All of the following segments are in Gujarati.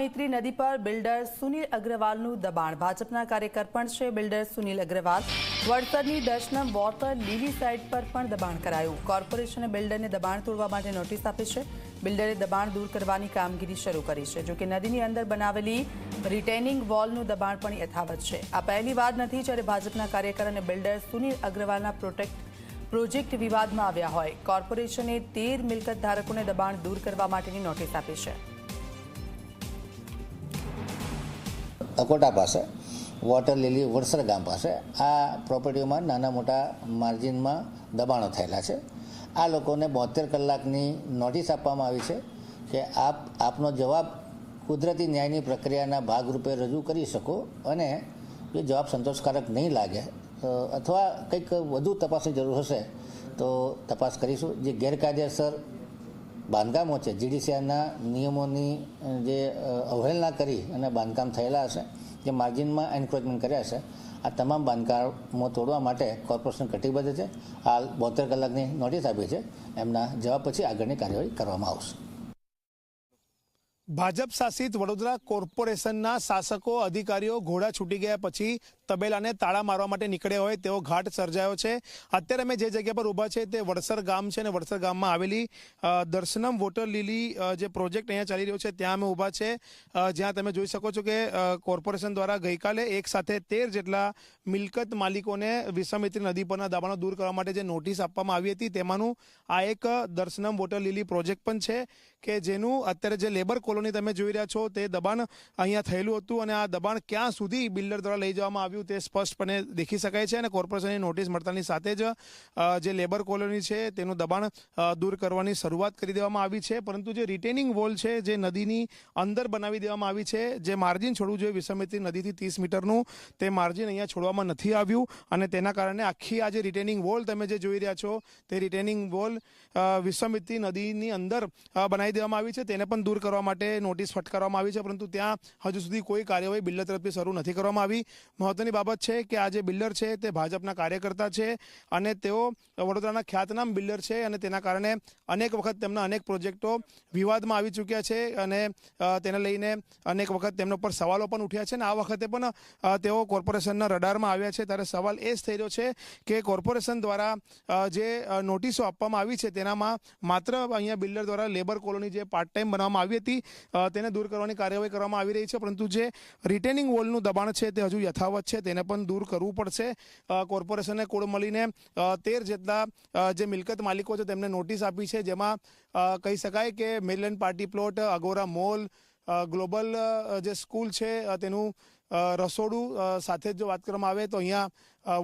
વિશ્વામિત્રી નદી પર બિલ્ડર સુનિલ અગ્રવાલનું દબાણ. ભાજપના કાર્યકર પણ છે બિલ્ડર સુનિલ અગ્રવાલ. વડસરની દર્શનમ વોટર લીલી સાઇડ પર પણ દબાણ કરાયું. કોર્પોરેશને બિલ્ડરને દબાણ તોડવા માટે નોટિસ આપી છે. બિલ્ડરે દબાણ દૂર કરવાની કામગીરી શરૂ કરી છે. જોકે નદીની અંદર બનાવેલી રિટેનિંગ વોલનું દબાણ પણ યથાવત છે. આ પહેલી વાર નથી જ્યારે ભાજપના કાર્યકર અને બિલ્ડર સુનિલ અગ્રવાલના પ્રોટેક્ટ પ્રોજેક્ટ વિવાદમાં આવ્યા હોય. કોર્પોરેશને તેર મિલકત ધારકોને દબાણ દૂર કરવા માટેની નોટિસ આપી છે. અકોટા પાસે વોટર લીલી વડસર ગામ પાસે, આ પ્રોપર્ટીઓમાં નાના મોટા માર્જિનમાં દબાણો થયેલા છે. આ લોકોને બોતેર કલાકની નોટિસ આપવામાં આવી છે કે આપ, આપનો જવાબ કુદરતી ન્યાયની પ્રક્રિયાના ભાગરૂપે રજૂ કરી શકો અને જો જવાબ સંતોષકારક નહીં લાગે અથવા કંઈક વધુ તપાસની જરૂર હશે, તો તપાસ કરીશું. જે ગેરકાયદેસર બાંધકામો છે જીડીસીઆરના નિયમોની જે અવહેલના કરી અને બાંધકામ થયેલા હશે, જે માર્જિનમાં એન્ક્રોચમેન્ટ કર્યા છે આ તમામ બાંધકામો તોડવા માટે કોર્પોરેશન કટિબદ્ધ છે. હાલ બોતેર કલાકની નોટિસ આપી છે. એમના જવાબ પછી આગળની કાર્યવાહી કરવામાં આવશે. ભાજપ શાસિત વડોદરા કોર્પોરેશનના શાસકો, અધિકારીઓ ઘોડા છૂટી ગયા પછી તબેલાને તાળા મારવા માટે નીકળ્યા હોય તેવો ઘાટ સર્જાયો છે. અત્યારે અમે જે જગ્યા પર ઊભા છે તે વડસર ગામ છે અને વડસર ગામમાં આવેલી દર્શનમ વોટર લીલી જે પ્રોજેક્ટ અહીંયા ચાલી રહ્યો છે ત્યાં અમે ઊભા છે. જ્યાં તમે જોઈ શકો છો કે કોર્પોરેશન દ્વારા ગઈકાલે એક સાથે તેર જેટલા મિલકત માલિકોને વિશ્વામિત્રી નદી પરના દબાણો દૂર કરવા માટે જે નોટિસ આપવામાં આવી હતી તેમાંનું આ એક દર્શનમ વોટર લીલી પ્રોજેક્ટ પણ છે કે જેનું અત્યારે જે લેબર કોલોની તમે જોઈ રહ્યા છો તે દબાણ અહીંયા થયેલું હતું અને આ દબાણ ક્યાં સુધી બિલ્ડર દ્વારા લઈ જવામાં આવ્યું તે સ્પષ્ટપણે દેખી શકાય છે અને કોર્પોરેશનની નોટિસ મળતાની સાથે જ જે લેબર કોલોની છે તેનું દબાણ દૂર કરવાની શરૂઆત કરી દેવામાં આવી છે. પરંતુ જે રિટેનિંગ વોલ છે જે નદીની અંદર બનાવી દેવામાં આવી છે જે માર્જિન છોડવું જોઈએ વિશ્વામિત્રી નદીથી ત્રીસ મીટરનું તે માર્જિન અહીંયા છોડવામાં નથી આવ્યું. અને તેના કારણે આખી આ જે રિટેનિંગ વોલ તમે જે જોઈ રહ્યા છો તે રિટેનિંગ વોલ અ, નદીની અંદર બનાવી દેવામાં આવી છે. તેને પણ દૂર કરવા માટે નોટિસ ફટકારવામાં આવી છે. પરંતુ ત્યાં હજુ સુધી કોઈ કાર્યવાહી બિલ્ડર તરફથી શરૂ નથી કરવામાં આવી. મહત્વની બાબત છે કે આ જે બિલ્ડર છે તે ભાજપના કાર્યકર્તા છે અને તેઓ વડોદરાના ખ્યાતનામ બિલ્ડર છે અને તેના કારણે અનેક વખત તેમના અનેક પ્રોજેક્ટો વિવાદમાં આવી ચૂક્યા છે અને તેને લઈને અનેક વખત તેમના ઉપર સવાલો પણ ઉઠ્યા છે અને આ વખતે પણ તેઓ કોર્પોરેશનના રડારમાં આવ્યા છે. ત્યારે સવાલ એ જ થઈ રહ્યો છે કે કોર્પોરેશન દ્વારા જે નોટિસો આપવામાં આવી છે તેનામાં માત્ર અહીંયા બિલ્ડર દ્વારા લેબર કોલોની જે પાર્ટ ટાઈમ બનાવવામાં આવી હતી તેને દૂર કરવાની કાર્યવાહી કરવામાં આવી રહી છે. પરંતુ જે રિટેનિંગ વોલનું દબાણ છે તે હજુ યથાવત છે. તેને પણ દૂર કરવું પડશે. કોર્પોરેશને કુલ મળીને તેર જેટલા જે મિલકત માલિકો છે, તેમને નોટિસ આપી છે, જેમાં કહી શકાય કે Maryland party plot, Agora mall global જે સ્કૂલ છે તેનું રસોડું સાથે જ વાત કરવામાં આવે તો અહીંયા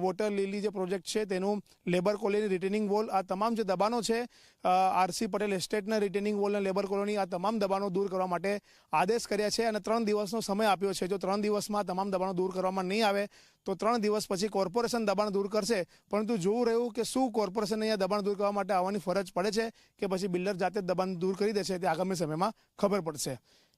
વોટર લીલી જે પ્રોજેક્ટ છે તેનું લેબર કોલોની રિટેનિંગ વોલ, આ તમામ જે દબાણો છે આરસી પટેલ એસ્ટેટના રિટેનિંગ વોલ અને લેબર કોલોની આ તમામ દબાણો દૂર કરવા માટે આદેશ કર્યા છે અને ત્રણ દિવસનો સમય આપ્યો છે. જો ત્રણ દિવસમાં તમામ દબાણો દૂર કરવામાં નહીં આવે, તો ત્રણ દિવસ પછી કોર્પોરેશન દબાણ દૂર કરશે. પરંતુ જોવું રહ્યું કે શું કોર્પોરેશન અહીંયા દબાણ દૂર કરવા માટે આવવાની ફરજ પડે છે કે પછી બિલ્ડર જાતે દબાણ દૂર કરી દેશે તે આગામી સમયમાં ખબર પડશે.